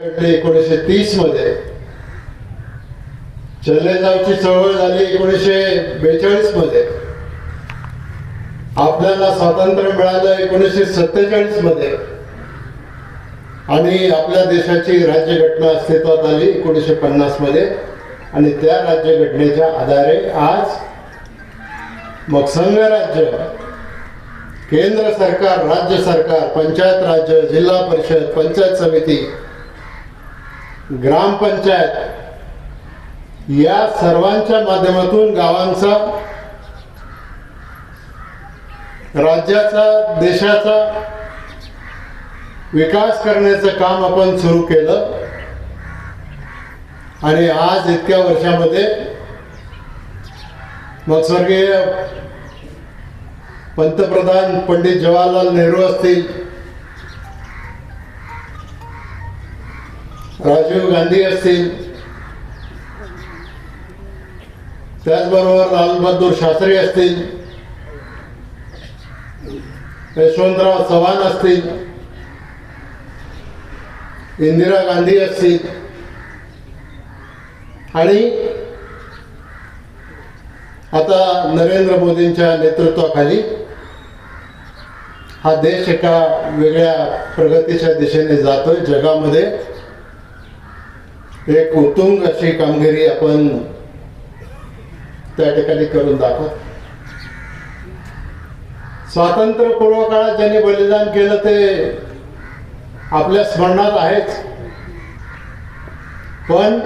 एकोणीसशे तीसमध्ये. चल्लेजावची चळवळ झाली एकोणीसशे बेचाळीसमध्ये. आपल्याला स्वातंत्र्य मिळालं एकोणीसशे सत्तेचाळीसमध्ये. आणि आपल्या देशाची राज्यघटना अस्तित्वात आली एकोणीसशे पन्नासमध्ये. आणि त्या राज्यघटनेच्या आधारे आज मग संघ राज्य केंद्र सरकार राज्य सरकार पंचायत राज्य जिल्हा परिषद पंचायत समिती ग्रामपंचायत या सर्वांच्या माध्यमातून गावांचा राज्याचा देशाचा विकास करण्याचं काम आपण सुरू केलं. आणि आज इतक्या वर्षामध्ये मग स्वर्गीय पंतप्रधान पंडित जवाहरलाल नेहरू असतील राजीव गांधी असतील. त्याचबरोबर लालबहादूर शास्त्री असतील. यशवंतराव चव्हाण असतील. इंदिरा गांधी असतील. आणि आता नरेंद्र मोदींच्या नेतृत्वाखाली हा देश एका वेगळ्या प्रगतीच्या दिशेने जातोय जगामध्ये. एक उत्तुंग अशी कामगिरी आपण त्या ठिकाणी करून दाखवत स्वातंत्र्यपूर्व काळात ज्यांनी बलिदान केलं ते आपल्या स्मरणात आहेच पण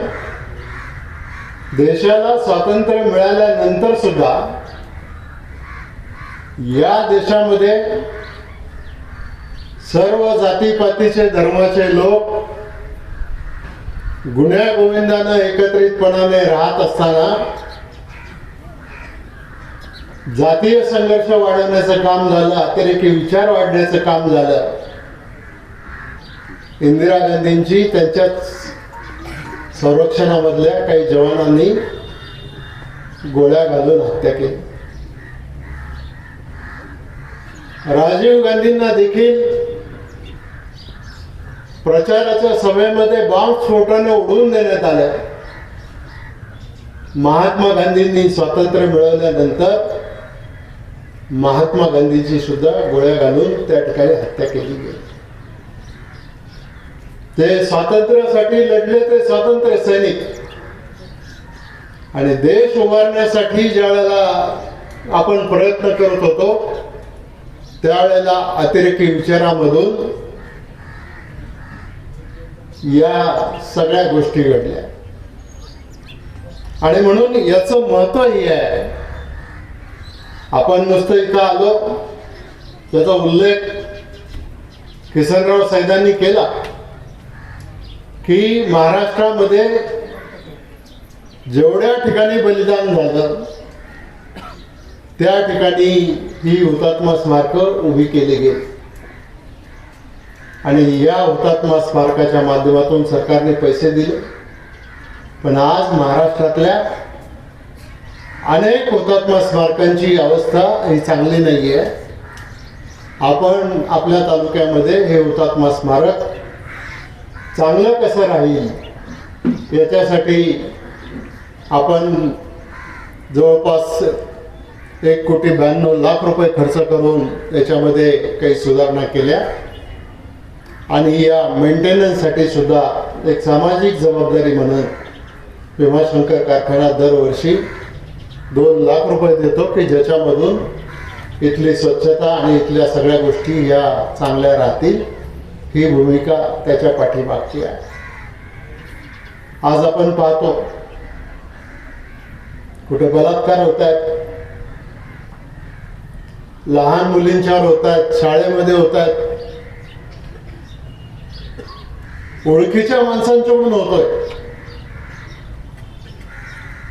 देशाला स्वातंत्र्य मिळाल्यानंतर सुद्धा या देशामध्ये सर्व जातीपातीचे धर्माचे लोक गुन्ह्या गोविंदानं एकत्रितपणाने राहत असताना जातीय संघर्ष वाढवण्याचं काम झालं अतिरेकी विचार वाढण्याचं काम झालं. इंदिरा गांधींची त्यांच्याच संरक्षणामधल्या काही जवानांनी गोळ्या घालून हत्या केली. राजीव गांधींना देखील प्रचाराच्या सभेमध्ये बॉम्ब स्फोटाने उडवून देण्यात आल्या महात्मा गांधींनी स्वातंत्र्य मिळवल्यानंतर महात्मा गांधीची सुद्धा गोळ्या घालून त्या ठिकाणी हत्या केली गेली. ते स्वातंत्र्यासाठी लढले ते स्वातंत्र्य सैनिक. आणि देश उभारण्यासाठी ज्या वेळेला आपण प्रयत्न करत होतो त्यावेळेला अतिरेकी विचारामधून या सगळ्या गोष्टी घडल्या. आणि म्हणून याचं महत्त्व हे आहे. आपण नुसतं इथं आलो त्याचा उल्लेख किसनराव साहेबांनी केला की महाराष्ट्रामध्ये जेवढ्या ठिकाणी बलिदान झालं त्या ठिकाणी ही हुतात्मा स्मारक उभी केली गेली. आणि या हुतात्मा स्मारकाच्या माध्यमातून सरकारने पैसे दिले. पण आज महाराष्ट्रातल्या अनेक हुतात्मा स्मारकांची अवस्था ही चांगली नाही आहे आपण आपल्या तालुक्यामध्ये हे हुतात्मा स्मारक चांगलं कसं राहील याच्यासाठी आपण जवळपास एक कोटी ब्याण्णव लाख रुपये खर्च करून त्याच्यामध्ये काही सुधारणा केल्या. आणि या मेंटेनन्ससाठी सुद्धा एक सामाजिक जबाबदारी म्हणून भीमाशंकर कारखाना दरवर्षी दोन लाख रुपये देतो की ज्याच्यामधून इथली स्वच्छता आणि इथल्या सगळ्या गोष्टी या चांगल्या राहतील ही भूमिका त्याच्या पाठीमागची आहे. आज आपण पाहतो कुठे बलात्कार होत आहेत लहान मुलींच्यावर होत आहेत शाळेमध्ये होत आहेत ओळखीच्या माणसांच्याकडून होतोय.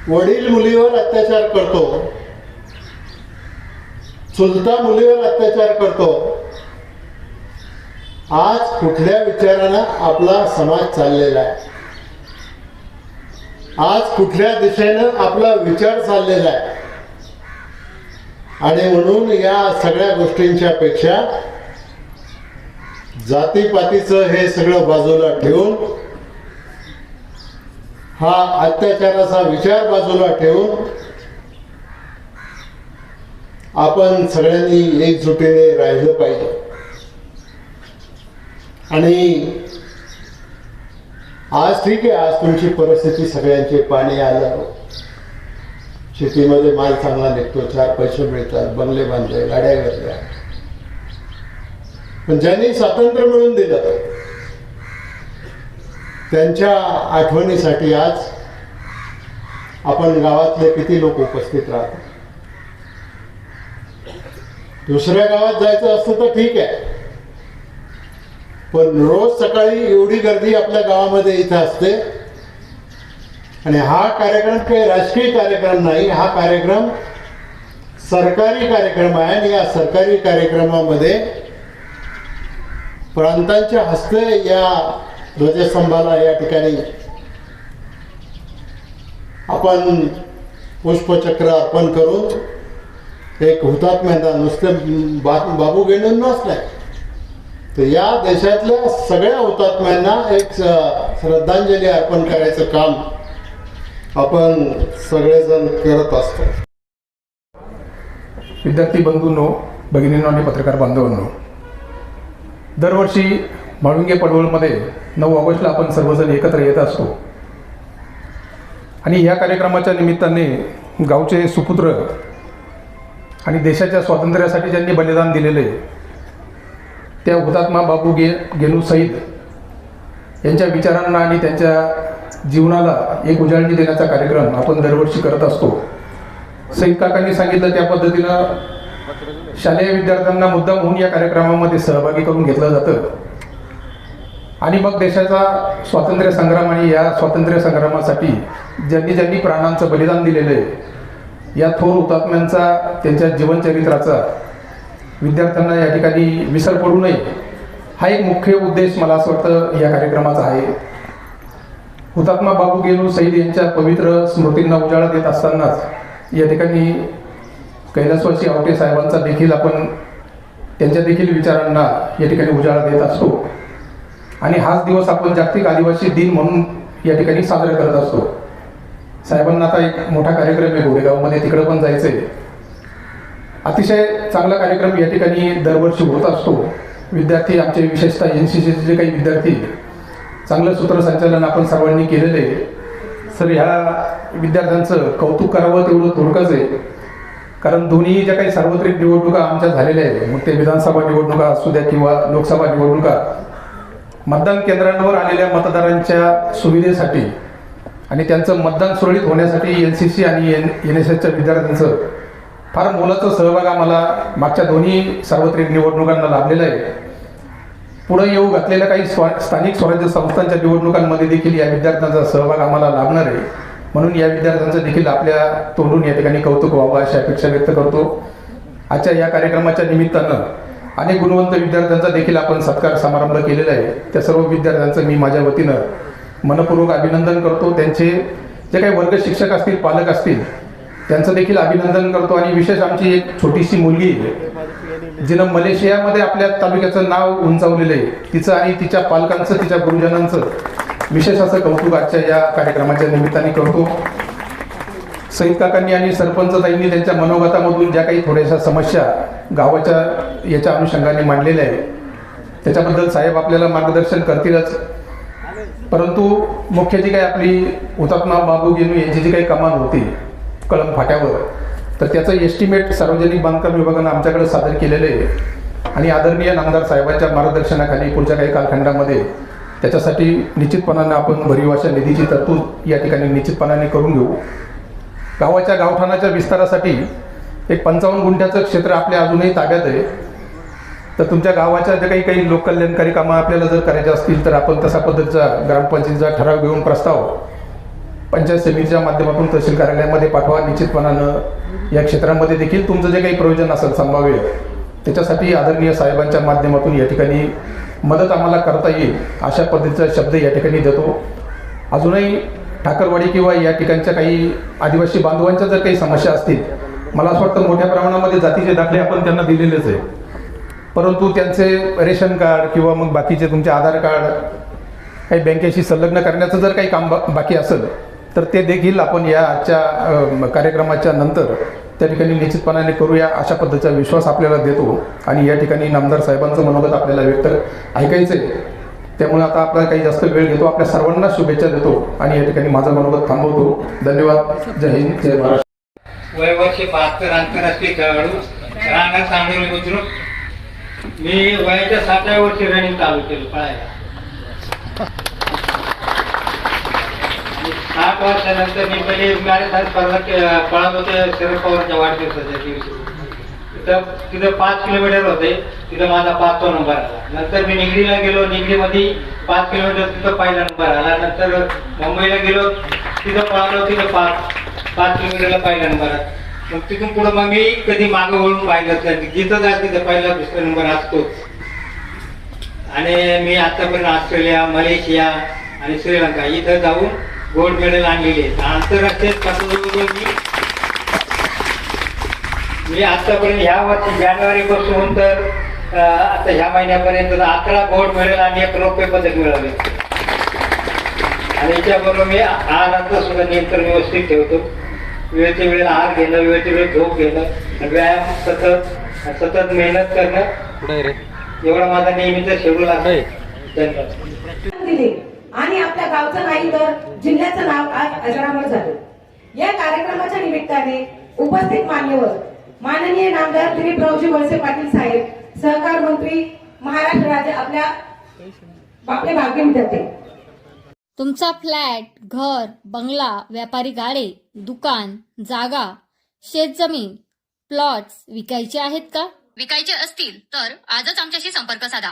वडील मुलीवर अत्याचार करतो. चुलता मुलीवर अत्याचार करतो. आज कुठल्या विचारानं आपला समाज चाललेला आहे? आज कुठल्या दिशेनं आपला विचार चाललेला आहे? आणि म्हणून या सगळ्या गोष्टींच्या पेक्षा जातीपातीचं हे सगळं बाजूला ठेवून हा अत्याचाराचा विचार बाजूला ठेवून आपण सगळ्यांनी एकजुटीने राहिलं पाहिजे. आणि आज ठीक आहे आज तुमची परिस्थिती सगळ्यांची पाणी आलं. शेतीमध्ये माल चांगला निघतो चार पैसे मिळतात बंगले बांधले गाड्या घेतल्या. पण ज्यांनी स्वातंत्र्य मिळवून दिलं त्यांच्या आठवणीसाठी आज आपण गावातले किती लोक उपस्थित राहतो दुसऱ्या गावात जायचं असतं तर ठीक आहे. पण रोज सकाळी एवढी गर्दी आपल्या गावामध्ये इथं असते. आणि हा कार्यक्रम काही राजकीय कार्यक्रम नाही हा कार्यक्रम सरकारी कार्यक्रम आहे. आणि या सरकारी कार्यक्रमामध्ये प्रांतांच्या हस्ते या ध्वजस्तंभाला या ठिकाणी आपण पुष्पचक्र अर्पण करून एक हुतात्म्यांना नुसते बा बाबू गेणूनच नसलाय तर या देशातल्या सगळ्या हुतात्म्यांना एक श्रद्धांजली अर्पण करायचं काम आपण सगळेजण करत असतो. विद्यार्थी बंधूंनो भगिनींनो आणि पत्रकार बांधवांनो दरवर्षी म्हाळुंगे पडवळमध्ये नऊ ऑगस्टला आपण सर्वजण एकत्र येत असतो. आणि या कार्यक्रमाच्या निमित्ताने गावचे सुपुत्र आणि देशाच्या स्वातंत्र्यासाठी ज्यांनी बलिदान दिलेले त्या हुतात्मा बाबू गे गेनू सईद यांच्या विचारांना आणि त्यांच्या जीवनाला एक उजाळणी देण्याचा कार्यक्रम आपण दरवर्षी करत असतो. सईद काकांनी सांगितलं त्या पद्धतीनं शालेय विद्यार्थ्यांना मुद्दाम होऊन या कार्यक्रमामध्ये सहभागी करून घेतलं जातं. आणि मग देशाचा स्वातंत्र्य संग्राम आणि या स्वातंत्र्य संग्रामासाठी ज्यांनी ज्यांनी प्राणांचं बलिदान दिलेलं आहे या थोर हुतात्म्यांचा त्यांच्या जीवनचरित्राचा विद्यार्थ्यांना या ठिकाणी विसर पडू नये हा एक मुख्य उद्देश मला असं वाटतं या कार्यक्रमाचा आहे. हुतात्मा बाबू गेलू सईद यांच्या पवित्र स्मृतींना उजाळा देत असतानाच या ठिकाणी कैलासवासी आवटे साहेबांचा देखील आपण त्यांच्या देखील विचारांना या ठिकाणी उजाळा देत असतो. आणि हाच दिवस आपण जागतिक आदिवासी दिन म्हणून या ठिकाणी साजरा करत असतो. साहेबांना आता एक मोठा कार्यक्रम आहे गोरेगावमध्ये तिकडं पण जायचं आहे अतिशय चांगला कार्यक्रम या ठिकाणी दरवर्षी होत असतो. विद्यार्थी आमचे विशेषतः एन सी सीचे जे काही विद्यार्थी चांगलं सूत्रसंचालन आपण सर्वांनी केलेलं आहे. सर ह्या विद्यार्थ्यांचं कौतुक करावं तेवढं थोडकंच आहे. कारण दोन्ही ज्या काही सार्वत्रिक निवडणुका आमच्या झालेल्या आहेत मग ते विधानसभा निवडणुका असू द्या किंवा लोकसभा निवडणुका मतदान केंद्रांवर आलेल्या मतदारांच्या सुविधेसाठी आणि त्यांचं मतदान सुरळीत होण्यासाठी एन सी सी आणि एन एन एस एसच्या विद्यार्थ्यांचं फार मोलाचं सहभाग आम्हाला मागच्या दोन्ही सार्वत्रिक निवडणुकांना लाभलेला आहे. पुढे येऊ घातलेल्या काही स्वा स्थानिक स्वराज्य संस्थांच्या निवडणुकांमध्ये देखील या विद्यार्थ्यांचा सहभाग आम्हाला लाभणार आहे. म्हणून या विद्यार्थ्यांचं देखील आपल्या तोंडून या ठिकाणी कौतुक व्हावं अशी अपेक्षा व्यक्त करतो. आजच्या या कार्यक्रमाच्या निमित्तानं अनेक गुणवंत विद्यार्थ्यांचा देखील आपण सत्कार समारंभ केलेला आहे. त्या सर्व विद्यार्थ्यांचं मी माझ्या वतीनं मनपूर्वक अभिनंदन करतो. त्यांचे जे काही वर्ग शिक्षक असतील पालक असतील त्यांचं देखील अभिनंदन करतो. आणि विशेष आमची एक छोटीशी मुलगी आहे जिनं मलेशियामध्ये आपल्या तालुक्याचं नाव उंचावलेलं आहे. तिचं आणि तिच्या पालकांचं तिच्या गुरुजनांचं विशेष असं कौतुक आजच्या या कार्यक्रमाच्या निमित्ताने करतो. सईद काकांनी आणि सरपंच ताईंनी त्यांच्या मनोगतामधून ज्या काही थोड्याशा समस्या गावाच्या याच्या अनुषंगाने मांडलेल्या आहे त्याच्याबद्दल साहेब आपल्याला मार्गदर्शन करतीलच. परंतु मुख्य जी काही आपली हुतात्मा बाबू गेनू यांची जी काही कमान होती कळम फाट्यावर तर त्याचं एस्टिमेट सार्वजनिक बांधकाम विभागानं आमच्याकडे सादर केलेलं आहे. आणि आदरणीय नामदार साहेबांच्या मार्गदर्शनाखाली पुढच्या काही कालखंडामध्ये त्याच्यासाठी निश्चितपणानं आपण भरीव अशा निधीची तरतूद या ठिकाणी निश्चितपणाने करून घेऊ. गावाच्या गावठाणाच्या विस्तारासाठी एक पंचावन्न गुंठ्याचं क्षेत्र आपल्या अजूनही ताब्यात आहे. तर तुमच्या गावाच्या जे काही काही लोककल्याणकारी कामं आपल्याला जर करायचे असतील तर आपण तशा पद्धतीचा ग्रामपंचायतीचा ठराव घेऊन प्रस्ताव पंचायत समितीच्या माध्यमातून तहसील कार्यालयामध्ये पाठवा. निश्चितपणानं या क्षेत्रामध्ये देखील तुमचं जे काही प्रयोजन असेल संभाव्य त्याच्यासाठी आदरणीय साहेबांच्या माध्यमातून या ठिकाणी मदत आम्हाला करता येईल अशा पद्धतीचा शब्द या ठिकाणी देतो. अजूनही ठाकरवाडी किंवा या ठिकाणच्या काही आदिवासी बांधवांच्या जर काही समस्या असतील मला असं वाटतं मोठ्या प्रमाणामध्ये जातीचे दाखले आपण त्यांना दिलेलेच आहे परंतु त्यांचे रेशन कार्ड किंवा मग बाकीचे तुमचे आधार कार्ड काही बँकेशी संलग्न करण्याचं जर काही काम बा बाकी असेल तर ते देखील आपण या आजच्या कार्यक्रमाच्या नंतर त्या ठिकाणी निश्चितपणाने करूया अशा पद्धतीचा विश्वास आपल्याला देतो. आणि या ठिकाणी नामदार साहेबांचं मनोगत आपल्याला व्यक्त ऐकायचं आहे त्यामुळे आता आपल्याला काही जास्त वेळ घेतो. आपल्या सर्वांना शुभेच्छा देतो आणि या ठिकाणी माझं मनोगत थांबवतो. धन्यवाद. जय हिंद. जय महाराष्ट्र वय वर्ष बहात्तर आंतरराष्ट्रीय खेळाडू. राहणार सांगली बुद्रुक मी वयाच्या सातव्या वर्षी रनिंग चालू केलं पळायला. आठ वर्षानंतर मी पहिले मॅरेथॉन स्पर्धा पळत होते शरद पवारच्या वाढदिवसाच्या दिवशी. तिथं तिथं पाच किलोमीटर होते तिथं माझा पाचवा नंबर आला. नंतर मी निगडीला गेलो निगडीमध्ये पाच किलोमीटर तिथं पहिला नंबर आला. नंतर मुंबईला गेलो तिथं पळालो तिथं पाच पाच किलोमीटरला पहिला नंबर आला. मग तिथून पुढं मग मी कधी मागं वळून पाहिलं नाही. जिथं जा तिथं पहिला दुसरा नंबर असतोच. आणि मी आतापर्यंत ऑस्ट्रेलिया मलेशिया आणि श्रीलंका इथं जाऊन गोल्ड मेडल आणलेले आहेत आंतरराष्ट्रीय स्पर्धेमध्ये मी मी आतापर्यंत ह्या वर्षी जानेवारी पासून तर आता ह्या महिन्यापर्यंत अकरा गोल्ड मेडल आणि एक रौप्य पदक मिळवले आणि याच्याबरोबर मी आहाराचं सुद्धा नियंत्रण व्यवस्थित ठेवतो. वेळच्या वेळेला आहार घेणं वेळच्या वेळेला झोप घेणं व्यायाम सतत सतत मेहनत करणं. एवढा माझा नेहमीचा शेड्यूल आहे. धन्यवाद. आणि आपल्या गावचं नाही तर जिल्ह्याचं नाव आज अजरामर झालं. या कार्यक्रमाच्या निमित्ताने उपस्थित मान्यवर माननीय नामदार दिलीपरावजी वळसे पाटील साहेब सहकार मंत्री महाराष्ट्र राज्य आपल्या आपले भाग्य विधाते तुमचा फ्लॅट घर बंगला व्यापारी गाडे दुकान जागा शेतजमीन प्लॉट्स विकायचे आहेत का? विकायचे असतील तर आजच आमच्याशी संपर्क साधा.